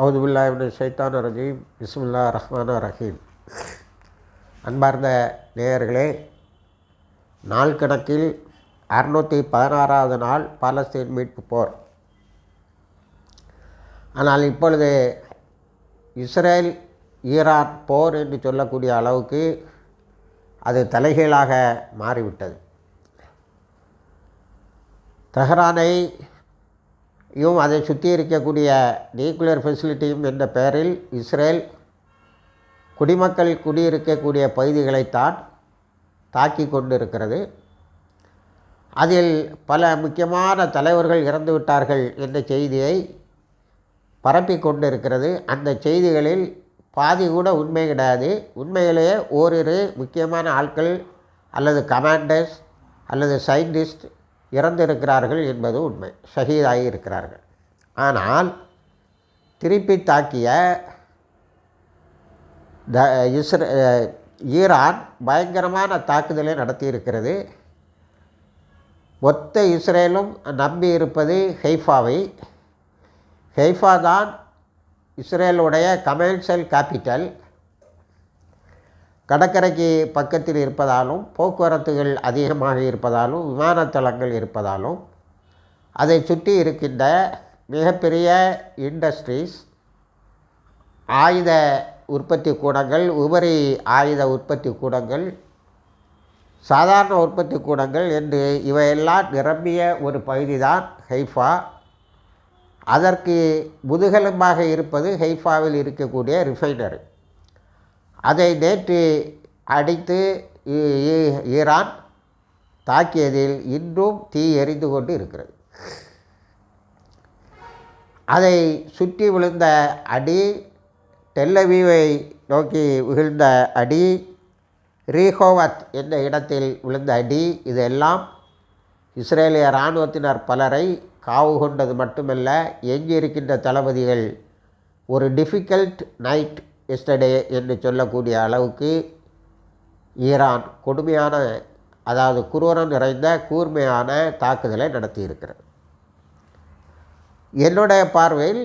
அவுதுபில்லாஹின் ஷைத்தான் ரஜீம் பிஸ்மில்லா ரஹ்மான் ரஹீம் அன்பார்ந்த நேயர்களே நாள் கணக்கில் அறுநூற்றி பதினாறாவது நாள் பாலஸ்தீன் மீட்பு போர். ஆனால் இப்பொழுது இஸ்ரேல் ஈரான் போர் என்று சொல்லக்கூடிய அளவுக்கு அது தலைகீழாக மாறிவிட்டது. தெஹ்ரானை யும் அதை சுற்றி இருக்கக்கூடிய நியூக்ளியர் ஃபெசிலிட்டியும் என்ற பெயரில் இஸ்ரேல் குடிமக்கள் குடியிருக்கக்கூடிய பகுதிகளைத்தான் தாக்கி கொண்டிருக்கிறது. அதில் பல முக்கியமான தலைவர்கள் இறந்துவிட்டார்கள் என்ற செய்தியை பரப்பி கொண்டிருக்கிறது. அந்த செய்திகளில் பாதி கூட உண்மை கிடையாது. உண்மையிலேயே ஓரிரு முக்கியமான ஆட்கள் அல்லது கமாண்டர்ஸ் அல்லது சயின்டிஸ்ட் இறந்திருக்கிறார்கள் என்பது உண்மை. ஷஹீதாகி இருக்கிறார்கள் ஆனால் திருப்பி தாக்கிய த இஸ்ரே ஈரான் பயங்கரமான தாக்குதலை நடத்தியிருக்கிறது. மொத்த இஸ்ரேலும் நம்பி இருப்பது ஹெய்ஃபாவை ஹெய்ஃபா தான் இஸ்ரேலுடைய கமர்ஷியல் கேபிட்டல். கடற்கரைக்கு பக்கத்தில் இருப்பதாலும் போக்குவரத்துகள் அதிகமாக இருப்பதாலும் விமானத்தளங்கள் இருப்பதாலும் அதை சுற்றி இருக்கின்ற மிகப்பெரிய இண்டஸ்ட்ரீஸ் ஆயுத உற்பத்தி கூடங்கள் உபரி ஆயுத உற்பத்தி கூடங்கள் சாதாரண உற்பத்தி கூடங்கள் என்று இவையெல்லாம் நிரம்பிய ஒரு பகுதி தான் ஹைஃபா. அதற்கு முதுகெலும்பாக இருப்பது ஹைஃபாவில் இருக்கக்கூடிய ரிஃபைனரி. அதை நேற்று அடித்து ஈரான் தாக்கியதில் இன்றும் தீ எரிந்து கொண்டு இருக்கிறது. அதை சுற்றி விழுந்த அடி டெல்லவீவை நோக்கி விழுந்த அடி ரீஹோவத் என்ற இடத்தில் விழுந்த அடி இதெல்லாம் இஸ்ரேலிய இராணுவத்தினர் பலரை காவு கொண்டது மட்டுமல்ல எஞ்சியிருக்கின்ற தளபதிகள் ஒரு டிஃபிகல்ட் நைட் எஸ்டர்டே என்று சொல்லக்கூடிய அளவுக்கு ஈரான் கொடுமையான அதாவது குரூரம் நிறைந்த கூர்மையான தாக்குதலை நடத்தியிருக்கிறது. என்னுடைய பார்வையில்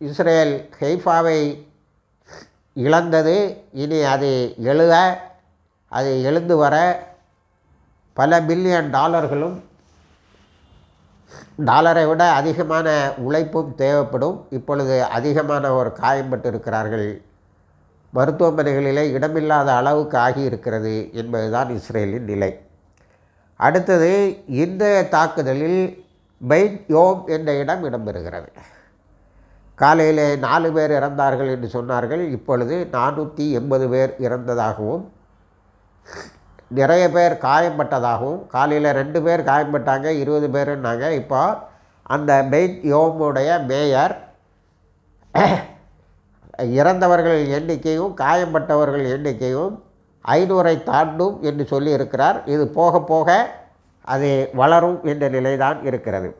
இஸ்ரேல் ஹெய்ஃபாவை இழந்தது இனி அது எழுத அது எழுந்து வர பல பில்லியன் டாலர்களும் டாலரை விட அதிகமான உழைப்பும் தேவைப்படும். இப்பொழுது அதிகமான ஒரு காயம்பட்டு இருக்கிறார்கள் மருத்துவமனைகளிலே இடமில்லாத அளவுக்கு ஆகியிருக்கிறது என்பதுதான் இஸ்ரேலின் நிலை. அடுத்தது இந்த தாக்குதலில் பெயின் யோம் என்ற இடம் இடம்பெறுகிறது. காலையில் நாலு பேர் இறந்தார்கள் என்று சொன்னார்கள். இப்பொழுது நானூற்றி எண்பது பேர் இறந்ததாகவும் நிறைய பேர் காயப்பட்டதாகவும் காலையில் ரெண்டு பேர் காயப்பட்டாங்க இருபது பேருன்னாங்க இப்போ அந்த பெயின் யோமுடைய மேயர் இறந்தவர்கள் எண்ணிக்கையும் காயம்பட்டவர்கள் எண்ணிக்கையும் ஐநூறை தாண்டும் என்று சொல்லி இருக்கிறார் இது போக போக அது வளரும் என்ற நிலைதான் இருக்கிறது.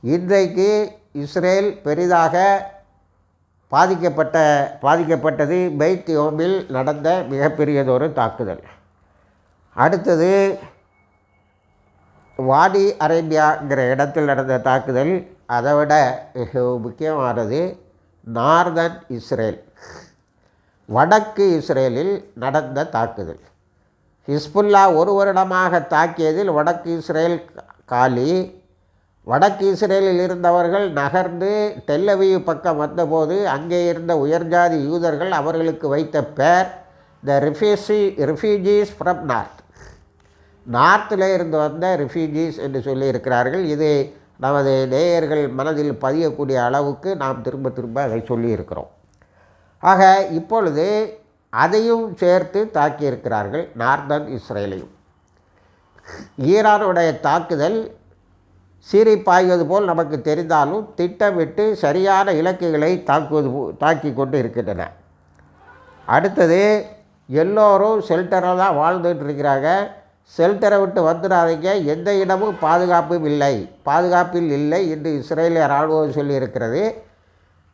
இன்றைக்கு இஸ்ரேல் பெரிதாக பாதிக்கப்பட்ட பாதிக்கப்பட்டது பெய்த் யோமில் நடந்த மிகப்பெரியதொரு தாக்குதல். அடுத்தது வாடி அரேபியாங்கிற இடத்தில் நடந்த தாக்குதல். அதை விட மிக முக்கியமானது நார்தன் இஸ்ரேல். வடக்கு இஸ்ரேலில் நடந்த தாக்குதல். ஹிஸ்புல்லா ஒரு வருடமாக தாக்கியதில் வடக்கு இஸ்ரேல் காலி. வடக்கு இஸ்ரேலில் இருந்தவர்கள் நகர்ந்து டெல்லவியூ பக்கம் வந்தபோது அங்கே இருந்த உயர்ஜாதி யூதர்கள் அவர்களுக்கு வைத்த பெயர் த ரிஃப்யூசி ரிஃப்யூஜீஸ் ஃப்ரம் நார்த் நார்த்தில் இருந்து வந்த ரிஃப்யூஜீஸ் என்று சொல்லியிருக்கிறார்கள். இது நமது நேயர்கள் மனதில் பதியக்கூடிய அளவுக்கு நாம் திரும்ப திரும்ப அதை சொல்லியிருக்கிறோம். ஆக இப்பொழுது அதையும் சேர்த்து தாக்கியிருக்கிறார்கள் நார்தன் இஸ்ரேலையும். ஈரானுடைய தாக்குதல் சீறி பாய்வது போல் நமக்கு தெரிந்தாலும் திட்டமிட்டு சரியான இலக்குகளை தாக்குவது தாக்கி கொண்டு இருக்கின்றன. அடுத்தது எல்லோரும் ஷெல்டரில் தான் வாழ்ந்துட்டு இருக்கிறாங்க. ஷெல்டரை விட்டு வந்துடாதீங்க. எந்த இடமும் பாதுகாப்பும் இல்லை. பாதுகாப்பில் இல்லை என்று இஸ்ரேலிய இராணுவம் சொல்லியிருக்கிறது.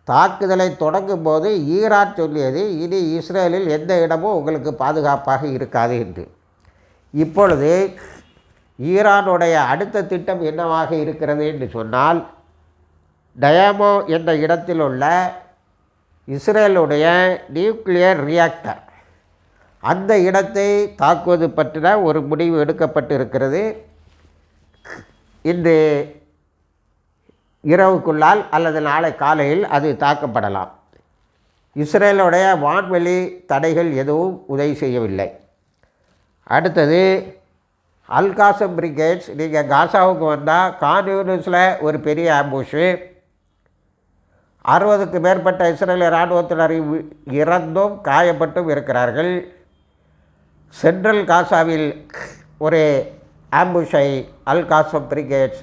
தாக்குதலை தொடங்கும் போது ஈரான் சொல்லியது இனி இஸ்ரேலில் எந்த இடமும் உங்களுக்கு பாதுகாப்பாக இருக்காது என்று. இப்பொழுது ஈரானுடைய அடுத்த திட்டம் என்னவாக இருக்கிறது என்று சொன்னால் டயாமோ என்ற இடத்தில் உள்ள இஸ்ரேலுடைய நியூக்ளியர் ரியாக்டர் அந்த இடத்தை தாக்குவது பற்றின ஒரு முடிவு எடுக்கப்பட்டு இருக்கிறது இன்று இரவுக்குள்ளால் அல்லது நாளை காலையில் அது தாக்கப்படலாம். இஸ்ரேலுடைய வான்வெளி தடைகள் எதுவும் உதவி செய்யவில்லை. அடுத்தது அல்காசம் பிரிகேட்ஸ் நீங்கள் காசாவுக்கு வந்தால் கான்யூனிஸில் ஒரு பெரிய ஆம்புஷு. அறுபதுக்கு மேற்பட்ட இஸ்ரேலிய இராணுவத்தினர் இறந்தும் காயப்பட்டும் இருக்கிறார்கள். சென்ட்ரல் காசாவில் ஒரு ஆம்புஷை அல் காசம் பிரிகேட்ஸ்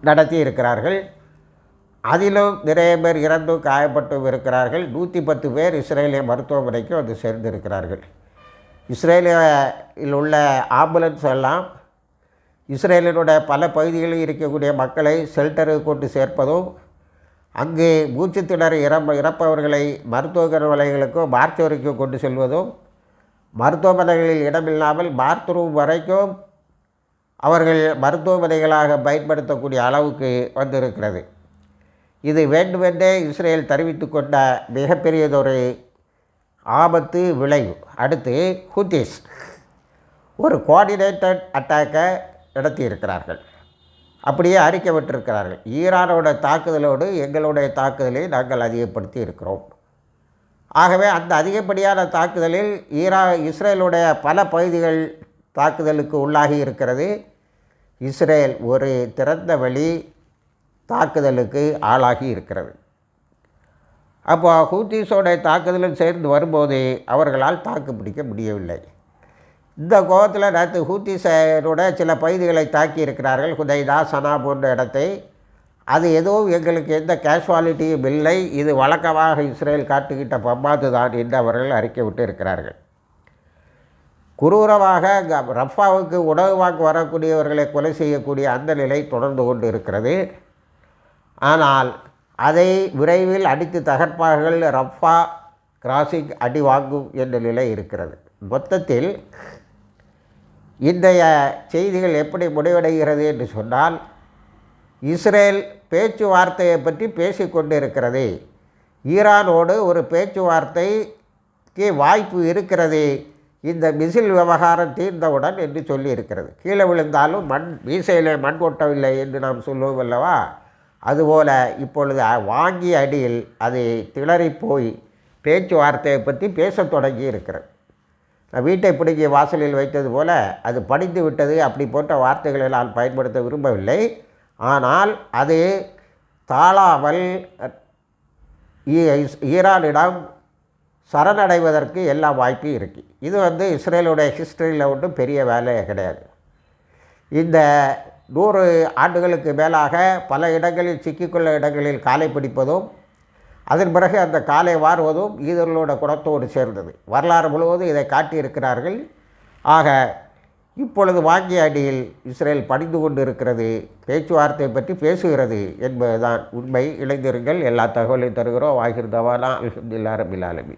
நடத்தி இருக்கிறார்கள் அதிலும் நிறைய பேர் இறந்து காயப்பட்டும் இருக்கிறார்கள் நூற்றி பத்து பேர் இஸ்ரேலிய மருத்துவமனைக்கு வந்து சேர்ந்திருக்கிறார்கள். இஸ்ரேலியில் உள்ள ஆம்புலன்ஸ் எல்லாம் இஸ்ரேலினுடைய பல பகுதிகளில் இருக்கக்கூடிய மக்களை ஷெல்டருக்கு கொண்டு சேர்ப்பதும் அங்கு மூச்சு திணறி இறப்ப இறப்பவர்களை மருத்துவ நிலையங்களுக்கும் மார்ச்சோருக்கும் கொண்டு செல்வதும் மருத்துவமனைகளில் இடமில்லாமல் பாத்ரூம் வரைக்கும் அவர்கள் மருத்துவமனைகளாக பயன்படுத்தக்கூடிய அளவுக்கு வந்திருக்கிறது. இது வேண்டுமென்றே இஸ்ரேல் தெரிவித்து கொண்ட மிகப்பெரியதொரு ஆபத்து விளைவு. அடுத்து ஹூத்திஸ் ஒரு கோஆர்டினேட்டட் அட்டாக்கை நடத்தியிருக்கிறார்கள். அப்படியே அறிக்கை விட்டிருக்கிறார்கள். ஈரானோட தாக்குதலோடு எங்களுடைய தாக்குதலை நாங்கள் அதிகப்படுத்தி இருக்கிறோம் ஆகவே அந்த அதிகப்படியான தாக்குதலில் ஈரா இஸ்ரேலுடைய பல பகுதிகள் தாக்குதலுக்கு உள்ளாகி இருக்கிறது. இஸ்ரேல் ஒரு திறந்த வழி தாக்குதலுக்கு ஆளாகி இருக்கிறது. அப்போ ஹூத்திஸோட தாக்குதலும் சேர்ந்து வரும்போது அவர்களால் தாக்கு பிடிக்க முடியவில்லை. இந்த கோபத்தில் நேற்று ஹூத்திஸரோட சில பகுதிகளை தாக்கி இருக்கிறார்கள் ஹுதைதா சனா போன்ற இடத்தை அது எதுவும் எங்களுக்கு எந்த கேஷுவாலிட்டியும் இல்லை. இது வழக்கமாக இஸ்ரேல் காட்டுக்கிட்ட பம்பாது தான் என்று அவர்கள் அறிக்கை விட்டு இருக்கிறார்கள் குரூரமாக ரஃபாவுக்கு உணவு வாங்க வரக்கூடியவர்களை கொலை செய்யக்கூடிய அந்த நிலை தொடர்ந்து கொண்டு இருக்கிறது ஆனால் அதை விரைவில் அடித்து தகர்ப்பார்கள். ரஃபா கிராசிங் அடி வாங்கும் என்ற நிலை இருக்கிறது. மொத்தத்தில் இன்றைய செய்திகள் எப்படி முடிவடைகிறது என்று சொன்னால் இஸ்ரேல் பேச்சுவார்த்தையை பற்றி பேசிக்கொண்டு இருக்கிறது ஈரானோடு ஒரு பேச்சுவார்த்தைக்கு வாய்ப்பு இருக்கிறது. இந்த மிசில் விவகாரம் தீர்ந்தவுடன் என்று சொல்லி இருக்கிறது கீழே விழுந்தாலும் மண் மீசையிலே மண் கொட்டவில்லை என்று நாம் சொல்லுவோம் அல்லவா? அதுபோல் இப்பொழுது வாங்கிய அடியில் அது திளறி போய் பேச்சுவார்த்தையை பற்றி பேசத் தொடங்கி இருக்கிறது நான் வீட்டை பிடிக்க வாசலில் வைத்தது போல் அது படிந்து விட்டது. அப்படி போன்ற வார்த்தைகளை நான் பயன்படுத்த விரும்பவில்லை. ஆனால் அது தாழாமல் ஈரானிடம் சரணடைவதற்கு எல்லா வாய்ப்பும் இருக்குது இது வந்து இஸ்ரேலுடைய ஹிஸ்டரியில் ஒன்றும் பெரிய வேலை கிடையாது. இந்த நூறு ஆண்டுகளுக்கு மேலாக பல இடங்களில் சிக்கிக்கொள்ள இடங்களில் காலை பிடிப்பதும் அதன் பிறகு அந்த காலை வாருவதும் ஈதர்களோட குணத்தோடு சேர்ந்தது. வரலாறு முழுவதும் இதை காட்டியிருக்கிறார்கள். ஆக இப்பொழுது வாங்கிய அடியில் இஸ்ரேல் படிந்து கொண்டு இருக்கிறது பேச்சுவார்த்தை பற்றி பேசுகிறது என்பதுதான் உண்மை. இளைஞர்கள் எல்லா தகவலையும் தருகிறோம். வாகிர் தவானா அல்ஹம்துலில்லாஹ் ரபில் ஆலமி